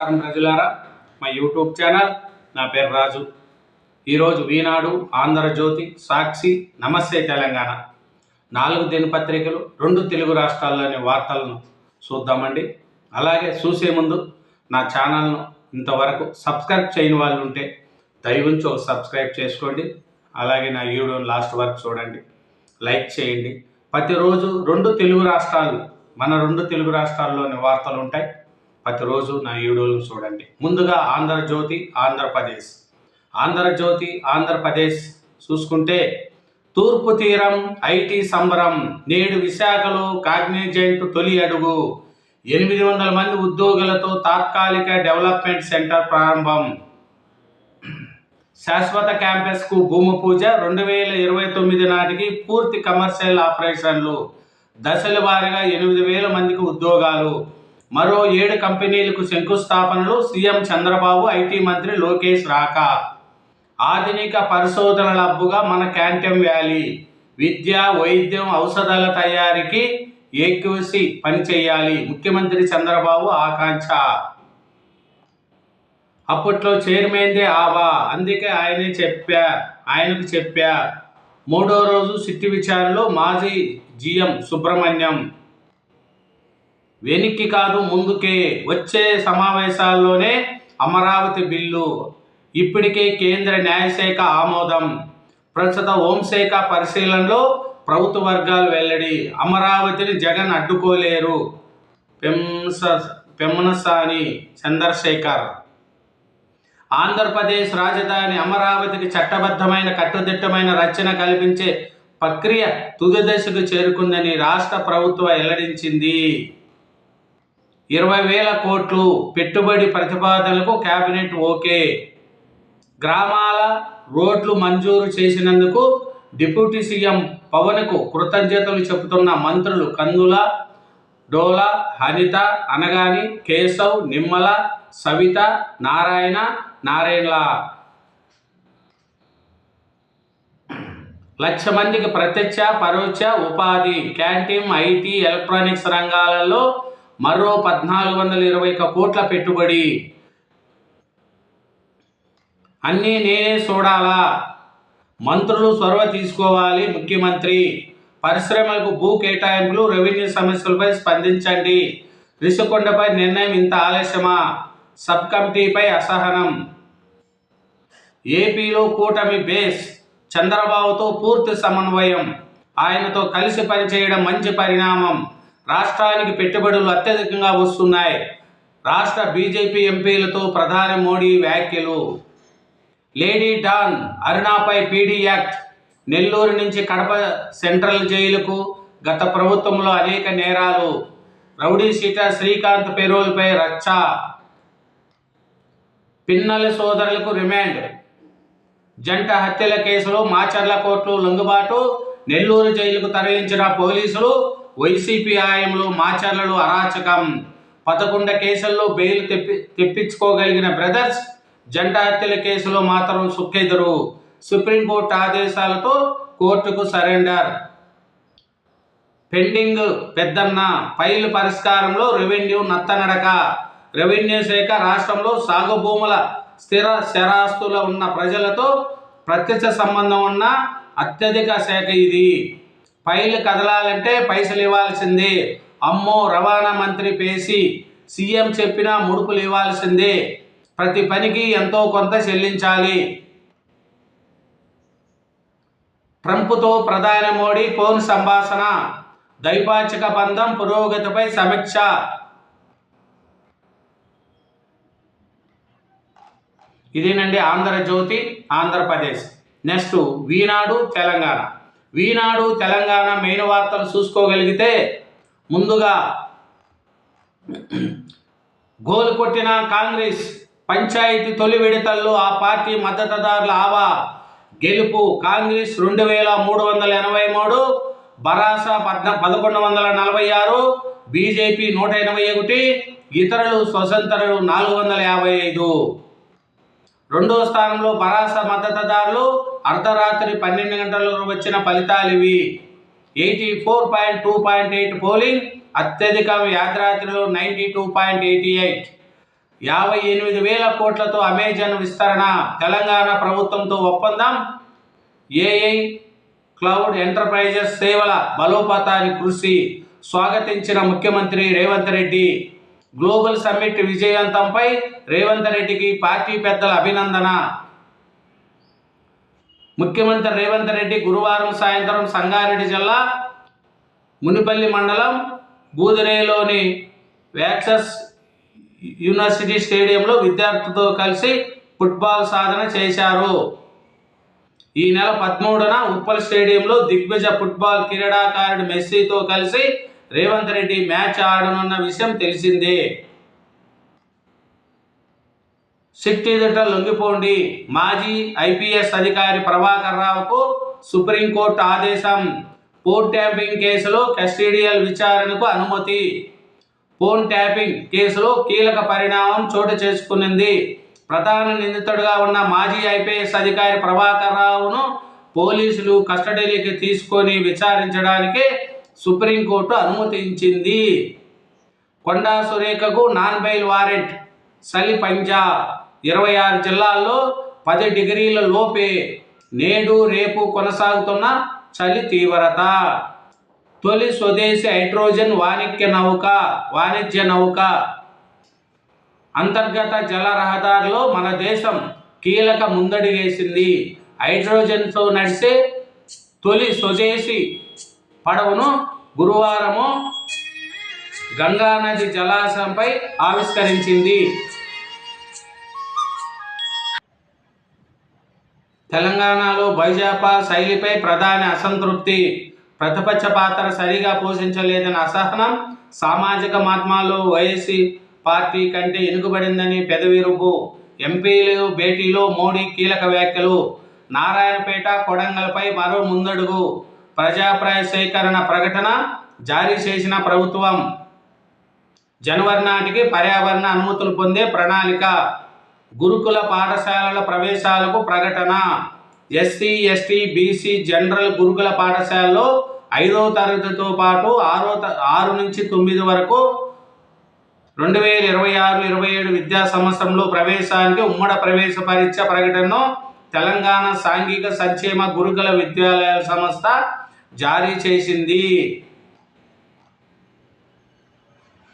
నమస్కారం ప్రజలారా మా యూట్యూబ్ ఛానల్ నా పేరు రాజు. ఈరోజు ఈనాడు ఆంధ్రజ్యోతి సాక్షి నమస్తే తెలంగాణ. నాలుగు దినపత్రికలు రెండు తెలుగు రాష్ట్రాల్లోని వార్తలను చూద్దామండి. అలాగే చూసే ముందు నా ఛానల్ను ఇంతవరకు సబ్స్క్రైబ్ చేయని వాళ్ళు ఉంటే దయవుంచి ఒక సబ్స్క్రైబ్ చేసుకోండి. అలాగే నా వీడియోని లాస్ట్ వరకు చూడండి. లైక్ చేయండి. ప్రతిరోజు రెండు తెలుగు రాష్ట్రాలు మన రెండు తెలుగు రాష్ట్రాల్లోని వార్తలు ఉంటాయి. ప్రతిరోజు నా వీడియోలను చూడండి. ముందుగా ఆంధ్రజ్యోతి ఆంధ్రప్రదేశ్. ఆంధ్రజ్యోతి ఆంధ్రప్రదేశ్ చూసుకుంటే తూర్పు తీరం ఐటీ సంబరం నేడు విశాఖలో కాగ్నిజెంట్ తొలి అడుగు. ఎనిమిది వందల మంది ఉద్యోగులతో తాత్కాలిక డెవలప్మెంట్ సెంటర్ ప్రారంభం. శాశ్వత క్యాంపస్కు భూమి పూజ రెండు వేల ఇరవై తొమ్మిది నాటికి పూర్తి కమర్షియల్ ఆపరేషన్లు. దశల వారీగా ఎనిమిది వేల మందికి ఉద్యోగాలు. మరో ఏడు కంపెనీలకు శంకుస్థాపనలు సీఎం చంద్రబాబు ఐటీ మంత్రి లోకేష్ రాక. ఆధునిక పరిశోధనల లబ్బుగా మన క్యాంటమ్ వ్యాలీ విద్య వైద్యం ఔషధాల తయారీకి ఏక్యూసి పనిచేయాలి ముఖ్యమంత్రి చంద్రబాబు ఆకాంక్ష. అప్పట్లో చైర్మన్దే ఆవా. అందుకే ఆయనే చెప్పా ఆయనకు చెప్పా. మూడో రోజు సిట్టి విచారణలో మాజీ జిఎం సుబ్రహ్మణ్యం వెనక్కి కాదు ముందుకే వచ్చే సమావేశాల్లోనే అమరావతి బిల్లు. ఇప్పటికే కేంద్ర న్యాయశాఖ ఆమోదం. ప్రస్తుత హోంశాఖ పరిశీలనలో ప్రభుత్వ వర్గాలు వెల్లడి. అమరావతిని జగన్ అడ్డుకోలేరు. పెంస పెమ్మనసాని చంద్రశేఖర్. ఆంధ్రప్రదేశ్ రాజధాని అమరావతికి చట్టబద్ధమైన కట్టుదిట్టమైన రచన కల్పించే ప్రక్రియ తుది దశకు చేరుకుందని రాష్ట్ర ప్రభుత్వం వెల్లడించింది. ఇరవై వేల కోట్లు పెట్టుబడి ప్రతిపాదనలకు కేబినెట్ ఓకే. గ్రామాల రోడ్లు మంజూరు చేసినందుకు డిప్యూటీ సీఎం పవన్కు కృతజ్ఞతలు చెబుతున్న మంత్రులు కందుల డోల హనిత అనగాని కేశవ్ నిమ్మల సవిత నారాయణ నారాయణల. లక్ష మందికి ప్రత్యక్ష పరోక్ష ఉపాధి క్యాంటీన్ ఐటీ ఎలక్ట్రానిక్స్ రంగాలలో మరో పద్నాలుగు వందల ఇరవై ఒక్క కోట్ల పెట్టుబడి. అన్నీ నేనే చూడాలా మంత్రులు చొరవ తీసుకోవాలి ముఖ్యమంత్రి. పరిశ్రమలకు భూ కేటాయింపులు రెవెన్యూ సమస్యలపై స్పందించండి. రిషికొండపై నిర్ణయం ఇంత ఆలస్యమా? సబ్ కమిటీపై అసహనం. ఏపీలో కూటమి బేస్ చంద్రబాబుతో పూర్తి సమన్వయం. ఆయనతో కలిసి పనిచేయడం మంచి పరిణామం. రాష్ట్రానికి పెట్టుబడులు అత్యధికంగా వస్తున్నాయి. రాష్ట్ర బీజేపీ ఎంపీలతో ప్రధాని మోడీ వ్యాఖ్యలు. లేడీ డాన్ అరుణాపై పీడీ యాక్ట్ నెల్లూరు నుంచి కడప సెంట్రల్ జైలుకు గత ప్రభుత్వంలో అనేక నేరాలు. రౌడీ షీటర్ శ్రీకాంత్ పెరోల్పై రచ్చ. పిన్నల సోదరులకు రిమాండ్. జంట హత్యల కేసులో మాచర్ల కోర్టు లొంగుబాటు నెల్లూరు జైలుకు తరలించిన పోలీసులు వైసీపీ ఆయంలో మాచర్లలో అరాచకం. పదకొండ కేసుల్లో బెయిల్ తెప్పి తెప్పించుకోగలిగిన బ్రదర్స్ జంట హత్యల కేసులో మాత్రం సుఖెదురు సుప్రీంకోర్టు ఆదేశాలతో కోర్టుకు సరెండర్. పెండింగ్ పెద్దన్న ఫైల్ పరిష్కారంలో రెవెన్యూ నత్తనడక. రెవెన్యూ శాఖ రాష్ట్రంలో సాగు భూముల స్థిర స్థిరాస్తుల ఉన్న ప్రజలతో ప్రత్యక్ష సంబంధం ఉన్న అత్యధిక శాఖ ఇది. ఫైల్ కదలాలంటే పైసలు ఇవ్వాల్సిందే. అమ్మో రవాణా మంత్రి పేసి సీఎం చెప్పినా ముడుపులు ఇవ్వాల్సిందే. ప్రతి పనికి ఎంతో కొంత చెల్లించాలి. ట్రంప్తో ప్రధాని మోడీ ఫోన్ సంభాషణ ద్వైపాక్షిక బంధం పురోగతిపై సమీక్ష. ఇదేనండి ఆంధ్రజ్యోతి ఆంధ్రప్రదేశ్. నెక్స్ట్ వీనాడు తెలంగాణ. వీనాడు తెలంగాణ మెయిన్ వార్తలు చూసుకోగలిగితే ముందుగా గోలు కొట్టిన కాంగ్రెస్ పంచాయతీ తొలి విడతల్లో ఆ పార్టీ మద్దతుదారుల ఆవా గెలుపు. కాంగ్రెస్ రెండు వేల మూడు వందల ఎనభై మూడు బరాస పద్న పదకొండు వందల నలభై ఆరు బీజేపీ నూట ఎనభై ఒకటి ఇతరులు స్వతంత్రులు నాలుగు వందల యాభై ఐదు. రెండో స్థానంలో బరాస మద్దతుదారులు అర్ధరాత్రి పన్నెండు గంటలకు వచ్చిన ఫలితాలు ఇవి. Eighty four point two point eight polling అత్యధిక యాత్రాత్రులు ninety two point eighty eight. యాభై ఎనిమిది వేల కోట్లతో అమెజాన్ విస్తరణ. తెలంగాణ ప్రభుత్వంతో ఒప్పందం. ఏఐ క్లౌడ్ ఎంటర్ప్రైజెస్ సేవల బలోపేతానికి కృషి. స్వాగతించిన ముఖ్యమంత్రి రేవంత్ రెడ్డి. గ్లోబల్ సమ్మిట్ విజయవంతంపై రేవంత్ రెడ్డికి పార్టీ పెద్దల అభినందన. ముఖ్యమంత్రి రేవంత్ రెడ్డి గురువారం సాయంత్రం సంగారెడ్డి జిల్లా మునిపల్లి మండలం బూదిరేలోని వ్యాక్సస్ యూనివర్సిటీ స్టేడియంలో విద్యార్థులతో కలిసి ఫుట్బాల్ సాధన చేశారు. ఈ నెల పదమూడున ఉప్పల్ స్టేడియంలో దిగ్విజ ఫుట్బాల్ క్రీడాకారుడు మెస్సీతో కలిసి రేవంత్ రెడ్డి మ్యాచ్ ఆడనున్న విషయం తెలిసిందే. శక్తి ఎదుట లొంగిపోండి. మాజీ ఐపీఎస్ అధికారి ప్రభాకర్ రావుకు సుప్రీంకోర్టు ఆదేశం. ఫోన్ ట్యాపింగ్ కేసులో కస్టీడియల్ విచారణకు అనుమతి. ఫోన్ ట్యాపింగ్ కేసులో కీలక పరిణామం చోటు చేసుకునింది. ప్రధాన నిందితుడిగా ఉన్న మాజీ ఐపీఎస్ అధికారి ప్రభాకర్ రావును పోలీసులు కస్టడీలోకి తీసుకొని విచారించడానికి సుప్రీంకోర్టు అనుమతించింది. కొండా సురేఖకు నాన్ బెయిల్ వారెంట్. చలి పంజాబ్ ఇరవై ఆరు జిల్లాల్లో పది డిగ్రీల లోపే నేడు రేపు కొనసాగుతున్న చలి తీవ్రత. తొలి స్వదేశీ హైడ్రోజన్ వాణిజ్య నౌక వాణిజ్య నౌక. అంతర్గత జల రహదారిలో మన దేశం కీలక ముందడుగేసింది హైడ్రోజన్తో నడిచే తొలి స్వదేశీ పడవను గురువారము గంగానది జలాశయంపై ఆవిష్కరించింది. తెలంగాణలో బైజాపా శైలిపై ప్రధాని అసంతృప్తి. ప్రతిపక్ష పాత్ర సరిగా పోషించలేదని అసహనం సామాజిక మాధ్యమాల్లో వైఎస్సీ పార్టీ కంటే ఎనుకబడిందని పెదవిరుపు ఎంపీలు భేటీలో మోడీ కీలక వ్యాఖ్యలు. నారాయణపేట కొడంగల్పై మరో ముందడుగు. ప్రజాప్రాయ సేకరణ ప్రకటన జారీ చేసిన ప్రభుత్వం. జనవరి నాటికి పర్యావరణ అనుమతులు పొందే ప్రణాళిక. గురుకుల పాఠశాలల ప్రవేశాలకు ప్రకటన. ఎస్సీ ఎస్టీ బీసీ జనరల్ గురుకుల పాఠశాలలో ఐదవ తరగతితో పాటు ఆరో త- ఆరు నుంచి తొమ్మిది వరకు రెండు వేల ఇరవై ఆరు ఇరవై ఏడు విద్యా సంవత్సరంలో ప్రవేశానికి ఉమ్మడ ప్రవేశ పరీక్ష ప్రకటనను తెలంగాణ సాంఘిక సంక్షేమ గురుకుల విద్యాలయాల సంస్థ జారీ చేసింది.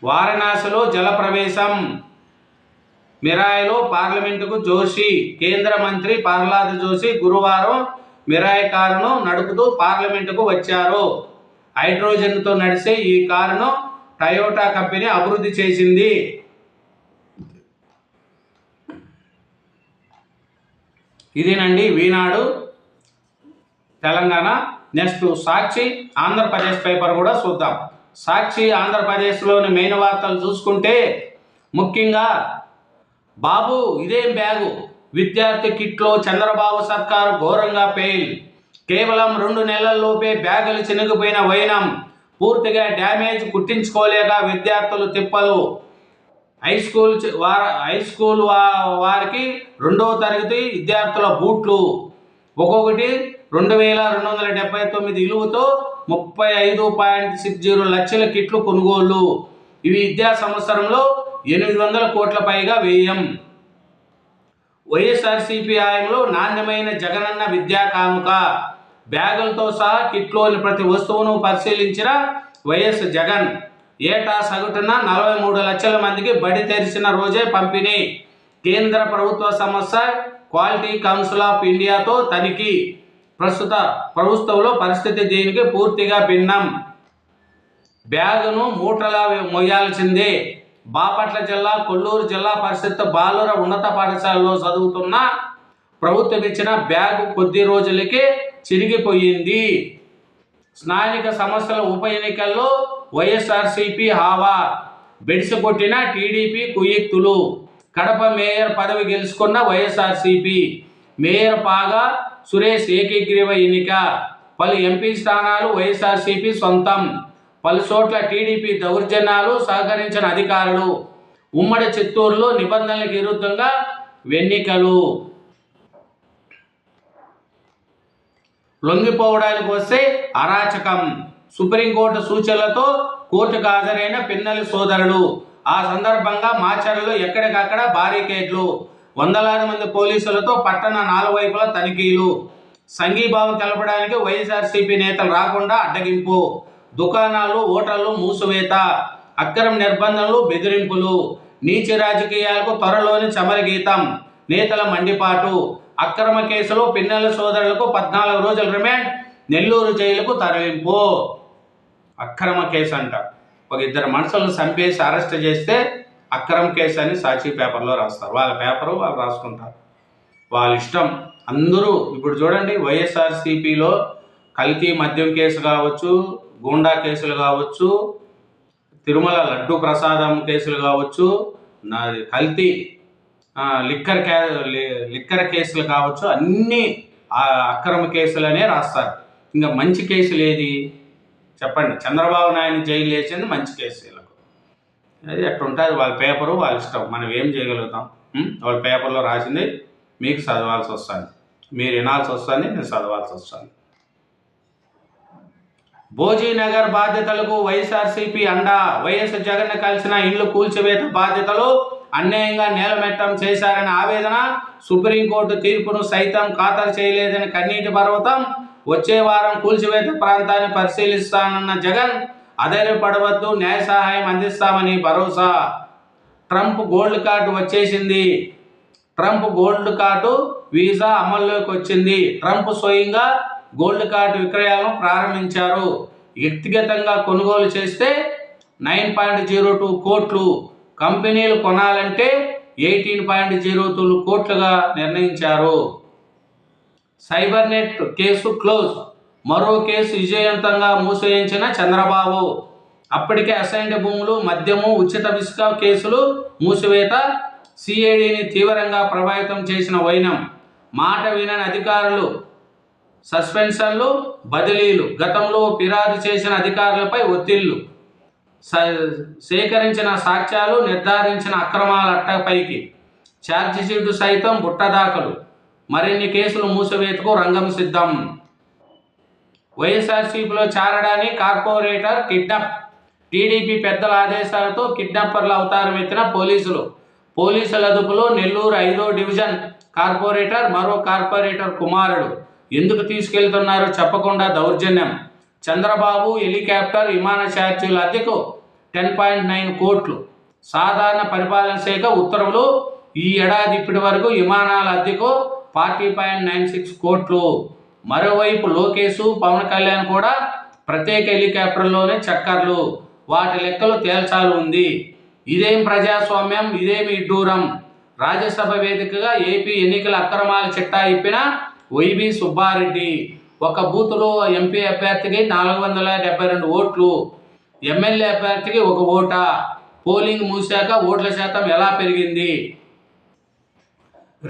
వారణాసిలో జలప్రవేశం. మిరాయిలో పార్లమెంటుకు జోషి కేంద్ర మంత్రి ప్రహ్లాద్ జోషి గురువారం మిరాయి కారును నడుపుతూ పార్లమెంటుకు వచ్చారు. హైడ్రోజన్తో నడిచే ఈ కారును టయోటా కంపెనీ అభివృద్ధి చేసింది. ఇదేనండి వీనాడు తెలంగాణ. నెక్స్ట్ సాక్షి ఆంధ్రప్రదేశ్ పేపర్ కూడా చూద్దాం. సాక్షి ఆంధ్రప్రదేశ్లోని మెయిన్ వార్తలు చూసుకుంటే ముఖ్యంగా బాబు ఇదేం బ్యాగు. విద్యార్థి కిట్లో చంద్రబాబు సర్కారు ఘోరంగా ఫెయిల్. కేవలం రెండు నెలల్లోపే బ్యాగులు చినిగిపోయిన వైనం. పూర్తిగా డ్యామేజ్ కుట్టించుకోలేక విద్యార్థులు తిప్పలు. హై స్కూల్ వార హై స్కూల్ వా- వారికి రెండవ తరగతి విద్యార్థుల బూట్లు. ఒక్కొక్కటి రెండు వేల రెండు వందల డెబ్బై తొమ్మిది విలువతో ముప్పై ఐదు పాయింట్ సిక్స్ జీరో లక్షల కిట్లు కొనుగోలు. ఇవి విద్యా సంవత్సరంలో ఎనిమిది వందల కోట్ల పైగా వ్యయం. వైఎస్ఆర్సీపీ ఆయంలో నాణ్యమైన జగనన్న విద్యా కానుక. బ్యాగులతో సహా కిట్లోని ప్రతి వస్తువును పరిశీలించిన వైఎస్ జగన్ ఏటా సగటున నలభై మూడు లక్షల మందికి బడి తెరిచిన రోజే పంపిణీ. కేంద్ర ప్రభుత్వ సంస్థ క్వాలిటీ కౌన్సిల్ ఆఫ్ ఇండియాతో తనిఖీ. ప్రస్తుత ప్రభుత్వంలో పరిస్థితి దీనికి పూర్తిగా భిన్నం. బ్యాగును మూటలా మొయ్యాల్సిందే. బాపట్ల జిల్లా కొల్లూరు జిల్లా పరిస్థితి బాలుర ఉన్నత పాఠశాలలో చదువుతున్న ప్రభుత్వం ఇచ్చిన బ్యాగు కొద్ది రోజులకే చిరిగిపోయింది. స్థానిక సమస్యల ఉప ఎన్నికల్లో వైఎస్ఆర్సీపీ హావా. బెడిసి కొట్టిన టీడీపీ కుయుక్తులు. కడప మేయర్ పదవి గెలుచుకున్న వైఎస్ఆర్సీపీ మేయర్ పాగా సురేష్ ఏకీగ్రీవ ఎన్నిక. పలు ఎంపీ స్థానాలు వైఎస్ఆర్సీపీ సొంతం. పలు చోట్ల టీడీపీ దౌర్జన్యాలు సహకరించిన అధికారులు. ఉమ్మడి చిత్తూరులో నిబంధనలకు విరుద్ధంగా ఎన్నికలు. లొంగిపోవడానికి వస్తే అరాచకం. సుప్రీంకోర్టు సూచనలతో కోర్టుకు హాజరైన పిన్నెల సోదరుడు ఆ సందర్భంగా మాచర్లలో ఎక్కడికక్కడ బారికేడ్లు వందలాది మంది పోలీసులతో పట్టణ నాలుగు తనిఖీలు. సంఘీభావం తెలపడానికి వైఎస్ఆర్సీపీ నేతలు రాకుండా అడ్డగింపు. దుకాణాలు హోటళ్ళు మూసివేత అక్రమ నిర్బంధనలు బెదిరింపులు. నీచ రాజకీయాలకు త్వరలోని చమరగీతం. నేతల మండిపాటు. అక్రమ కేసులు పిన్నెల సోదరులకు పద్నాలుగు రోజుల రిమాండ్. నెల్లూరు జైలుకు తరలింపు. అక్రమ కేసు అంట ఒక ఇద్దరు మనుషులను చంపేసి అరెస్ట్ చేస్తే అక్రమ కేసు అని సాక్షి పేపర్లో రాస్తారు. వాళ్ళ పేపరు వాళ్ళు రాసుకుంటారు. వాళ్ళ ఇష్టం. అందరూ ఇప్పుడు చూడండి వైఎస్ఆర్సీపీలో కల్తీ మద్యం కేసు కావచ్చు గూండా కేసులు కావచ్చు తిరుమల లడ్డు ప్రసాదం కేసులు కావచ్చు నా కల్తీ లిక్కర్ కే లిక్కర్ కేసులు కావచ్చు అన్నీ అక్రమ కేసులనే రాస్తారు. ఇంకా మంచి కేసులు ఏది? చెప్పండి. చంద్రబాబు నాయుడు జైలు వేసింది మంచి కేసు వీళ్ళకు. అది అట్లా ఉంటుంది వాళ్ళ పేపరు వాళ్ళ ఇష్టం. మనం ఏం చేయగలుగుతాం? వాళ్ళ పేపర్లో రాసింది మీకు చదవాల్సి వస్తుంది. మీరు వినాల్సి వస్తుంది నేను చదవాల్సి వస్తుంది. భోజీనగర్ బాధ్యతలకు వైఎస్ఆర్సీపీ అండా. వైఎస్ జగన్ కలిసిన ఇళ్ళు కూల్చివేత బాధ్యతలు అన్యాయంగా నేలమెట్టం చేశారనే ఆవేదన సుప్రీంకోర్టు తీర్పును సైతం ఖాతరు చేయలేదని కన్నీటి పర్వతం వచ్చే వారం కూల్చివేత ప్రాంతాన్ని పరిశీలిస్తానన్న జగన్ అధైర్యపడవద్దు న్యాయ సహాయం అందిస్తామని భరోసా. ట్రంప్ గోల్డ్ కార్డు వచ్చేసింది. ట్రంప్ గోల్డ్ కార్డు వీసా అమల్లోకి వచ్చింది. ట్రంప్ స్వయంగా గోల్డ్ కార్డు విక్రయాలను ప్రారంభించారు. వ్యక్తిగతంగా కొనుగోలు చేస్తే నైన్ పాయింట్ జీరో టూ కోట్లు. కంపెనీలు కొనాలంటే ఎయిటీన్ పాయింట్ జీరో టూ కోట్లుగా నిర్ణయించారు. Cyber net case close. మరో కేసు విజయవంతంగా మూసేయించిన చంద్రబాబు. అప్పటికే అసైన్డ్ భూములు మద్యము ఉచిత ఇసుక కేసులు మూసివేత సిఐడిని తీవ్రంగా ప్రభావితం చేసిన వైనం. మాట వినని అధికారులు సస్పెన్షన్లు బదిలీలు గతంలో ఫిర్యాదు చేసిన అధికారులపై ఒత్తిళ్ళు. సేకరించిన సాక్ష్యాలు నిర్ధారించిన అక్రమాల అట్టపైకి. ఛార్జిషీటు సైతం బుట్టదాఖలు మరిన్ని కేసులు మూసివేతకు రంగం సిద్ధం. వైఎస్ఆర్సీపీలో చేరడాన్ని కార్పొరేటర్ కిడ్నాప్ టీడీపీ పెద్దల ఆదేశాలతో కిడ్నాపర్ల అవతారం ఎత్తిన పోలీసులు. పోలీసుల అదుపులో నెల్లూరు ఐదో డివిజన్ కార్పొరేటర్ మరో కార్పొరేటర్ కుమారుడు. ఎందుకు తీసుకెళ్తున్నారో చెప్పకుండా దౌర్జన్యం. చంద్రబాబు హెలికాప్టర్ విమాన ఛార్జీల అద్దెకు టెన్ పాయింట్ నైన్ కోట్లు. సాధారణ పరిపాలన శాఖ ఉత్తర్వులు ఈ ఏడాది ఇప్పటి వరకు విమానాల అద్దెకు ఫార్టీ పాయింట్ నైన్ సిక్స్ కోట్లు. మరోవైపు లోకేష్ పవన్ కళ్యాణ్ కూడా ప్రత్యేక హెలికాప్టర్లోనే చక్కర్లు. వాటి లెక్కలు తేల్చాలి ఉంది. ఇదేం ప్రజాస్వామ్యం? ఇదేమి ఇడ్డూరం? రాజ్యసభ వేదికగా ఏపీ ఎన్నికల అక్రమాల చిట్టా ఇప్పిన వైబి సుబ్బారెడ్డి. ఒక బూత్లో ఎంపీ అభ్యర్థికి నాలుగు వందల డెబ్బై రెండు ఓట్లు. ఎమ్మెల్యే అభ్యర్థికి ఒక ఓట. పోలింగ్ మూసాక ఓట్ల శాతం ఎలా పెరిగింది?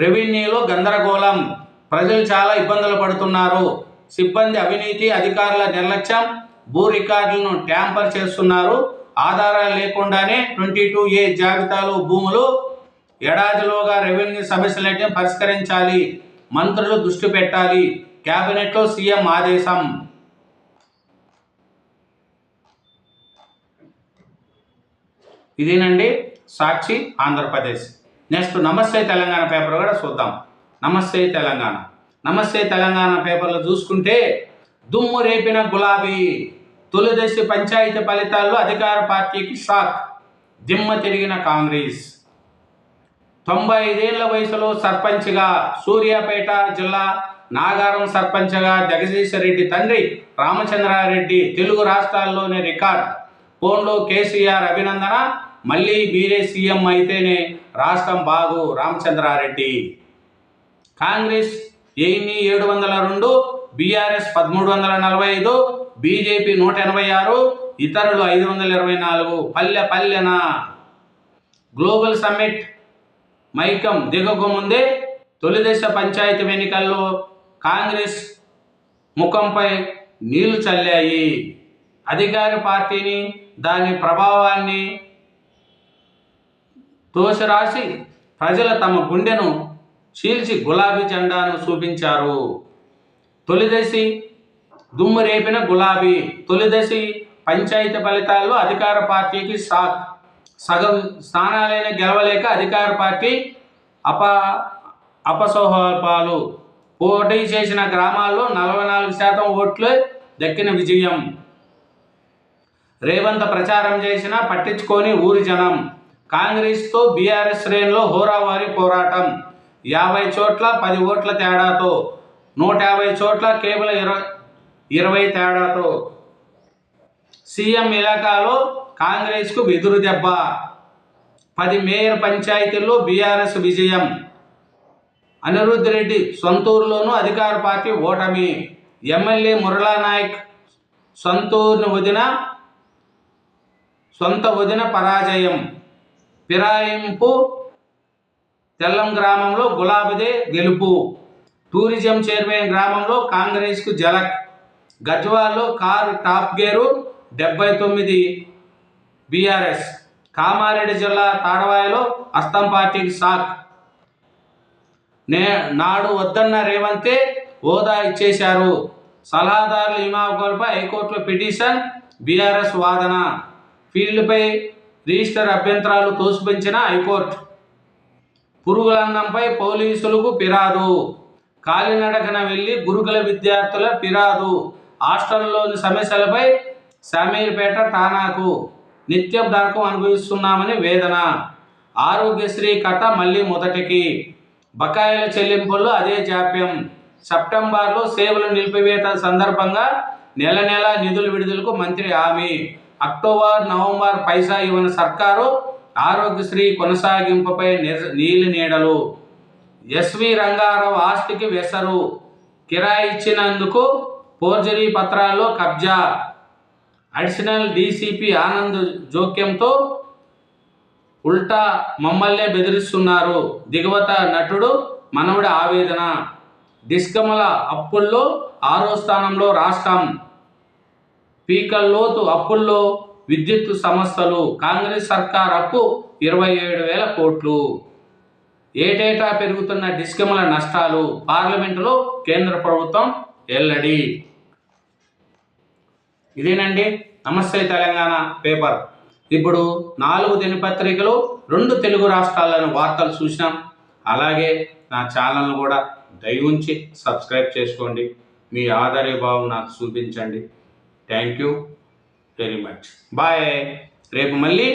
రెవెన్యూలో గందరగోళం. ప్రజలు చాలా ఇబ్బందులు పడుతున్నారు. సిబ్బంది అవినీతి అధికారుల నిర్లక్ష్యం. భూ రికార్డులను ట్యాంపర్ చేస్తున్నారు. ఆధారాలు లేకుండానే ట్వంటీ టూ ఏ జాబితాలు భూములు ఏడాదిలోగా రెవెన్యూ సమస్యలన్నింటినీ పరిష్కరించాలి. మంత్రులు దృష్టి పెట్టాలి. కేబినెట్లో సీఎం ఆదేశం. ఇదేనండి సాక్షి ఆంధ్రప్రదేశ్. నెక్స్ట్ నమస్తే తెలంగాణ పేపర్ కూడా చూద్దాం. నమస్తే తెలంగాణ. నమస్తే తెలంగాణ పేపర్లో చూసుకుంటే దుమ్ము రేపిన గులాబీ తొలిదశ పంచాయతీ ఫలితాల్లో అధికార పార్టీకి షాక్. దిమ్మ తిరిగిన కాంగ్రెస్. తొంభై ఐదేళ్ళ వయసులో సర్పంచ్గా సూర్యాపేట జిల్లా నాగారం సర్పంచ్గా జగదీశ్వరరెడ్డి తండ్రి రామచంద్రారెడ్డి తెలుగు రాష్ట్రాల్లోనే రికార్డ్. ఫోన్లో కేసీఆర్ అభినందన మళ్ళీ మీరే సీఎం అయితేనే రాష్ట్రం బాగు రామచంద్రారెడ్డి. కాంగ్రెస్ ఎన్ని ఏడు వందల రెండు బీఆర్ఎస్ పదమూడు వందల నలభై ఐదు బీజేపీ నూట ఎనభై ఆరు ఇతరులు ఐదు వందల ఇరవై నాలుగు. పల్లె పల్లెన? గ్లోబల్ సమ్మిట్ మైకం దిగకముందే తొలిదశ పంచాయతీ ఎన్నికల్లో కాంగ్రెస్ ముఖంపై నీళ్ళు చల్లాయి. అధికార పార్టీని దాని ప్రభావాన్ని తోసిరాసి ప్రజలు తమ గుండెను చీల్చి గులాబీ జెండాను చూపించారు. తొలిదశి దుమ్ము రేపిన గులాబీ. తొలిదశి పంచాయతీ ఫలితాల్లో అధికార పార్టీకి షాక్ సగం స్థానాలైన గెలవలేక అధికార పార్టీ అప అపసోహపాలు పోటీ చేసిన గ్రామాల్లో నలభై నాలుగు శాతం ఓట్లు దక్కిన విజయం. రేవంత్ ప్రచారం చేసినా పట్టించుకొని ఊరి జనం. కాంగ్రెస్తో బీఆర్ఎస్ శ్రేణిలో హోరావారి పోరాటం. యాభై చోట్ల పది ఓట్ల తేడాతో నూట యాభై చోట్ల కేవలం ఇరవై ఇరవై తేడాతో. సీఎం ఇలాకాలో కాంగ్రెస్కు వెదురు దెబ్బ. పది మేయర్ పంచాయతీల్లో బీఆర్ఎస్ విజయం. అనిరుద్ధ్ రెడ్డి సొంతూరులోనూ అధికార పార్టీ ఓటమి. ఎమ్మెల్యే మురళా నాయక్ సొంతూరుని వదిన సొంత వదిన పరాజయం. ఫిరాయింపు. తెల్లం గ్రామంలో గులాబీదే గెలుపు. టూరిజం చైర్మన్ గ్రామంలో కాంగ్రెస్కు జలక్. గజ్వాల్లో కారు టాప్ గేరు డెబ్బై తొమ్మిది బీఆర్ఎస్. కామారెడ్డి జిల్లా తాడవాయిలో అస్తం పార్టీకి సాక్. నే నాడు వద్దన్న రేవంతే హోదా ఇచ్చేశారు. సలహాదారుల ఇమాకోల్పై హైకోర్టులో పిటిషన్ బీఆర్ఎస్ వాదన. ఫీల్డ్పై రిజిస్టర్ అభ్యంతరాలు తోసిపెంచిన హైకోర్టు. పురుగులన్నంపై పోలీసులకు ఫిరాదు కాలినడకన వెళ్ళి గురుకుల విద్యార్థుల ఫిరాదు హాస్టల్లోని సమస్యలపై సమీర్పేట ఠానాకు నిత్యం దార్కం అనుభవిస్తున్నామని వేదన. ఆరోగ్యశ్రీ కథ మళ్ళీ మొదటికి. బకాయిల చెల్లింపుల్లో అదే జాప్యం. సెప్టెంబర్లో సేవలు నిలిపివేత సందర్భంగా నెల నెల నిధుల విడుదలకు మంత్రి హామీ. అక్టోబర్ నవంబర్ పైసా ఇవ్వని సర్కారు ఆరోగ్యశ్రీ కొనసాగింపుపై నీలి నీడలు. ఎస్వి రంగారావు ఆస్తికి వెసరు. కిరాయి ఇచ్చినందుకు ఫోర్జరీ పత్రాల్లో కబ్జా. అడిషనల్ డీసీపీ ఆనంద్ జోక్యంతో ఉల్టా మమ్మల్నే బెదిరిస్తున్నారు. దిగువత నటుడు మనవుడి ఆవేదన. డిస్కముల అప్పుల్లో ఆరో స్థానంలో రాష్ట్రం. పీకల్లోతు అప్పుల్లో విద్యుత్ సంస్థలు కాంగ్రెస్ సర్కార్ అప్పు ఇరవై ఏడు వేల కోట్లు. ఏటేటా పెరుగుతున్న డిస్కముల నష్టాలు పార్లమెంటులో కేంద్ర ప్రభుత్వం ఎల్లడి. ఇదేనండి నమస్తే తెలంగాణ పేపర్. ఇప్పుడు నాలుగు దినపత్రికలు రెండు తెలుగు రాష్ట్రాలను వార్తలు చూసినాం. అలాగే నా ఛానల్ను కూడా దయ ఉంచి సబ్స్క్రైబ్ చేసుకోండి. మీ ఆదరే భావం నాకు చూపించండి. thank you very much bye రేపు మళ్ళీ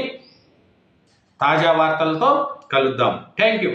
తాజా వార్తలతో కలుద్దాం థ్యాంక్ యూ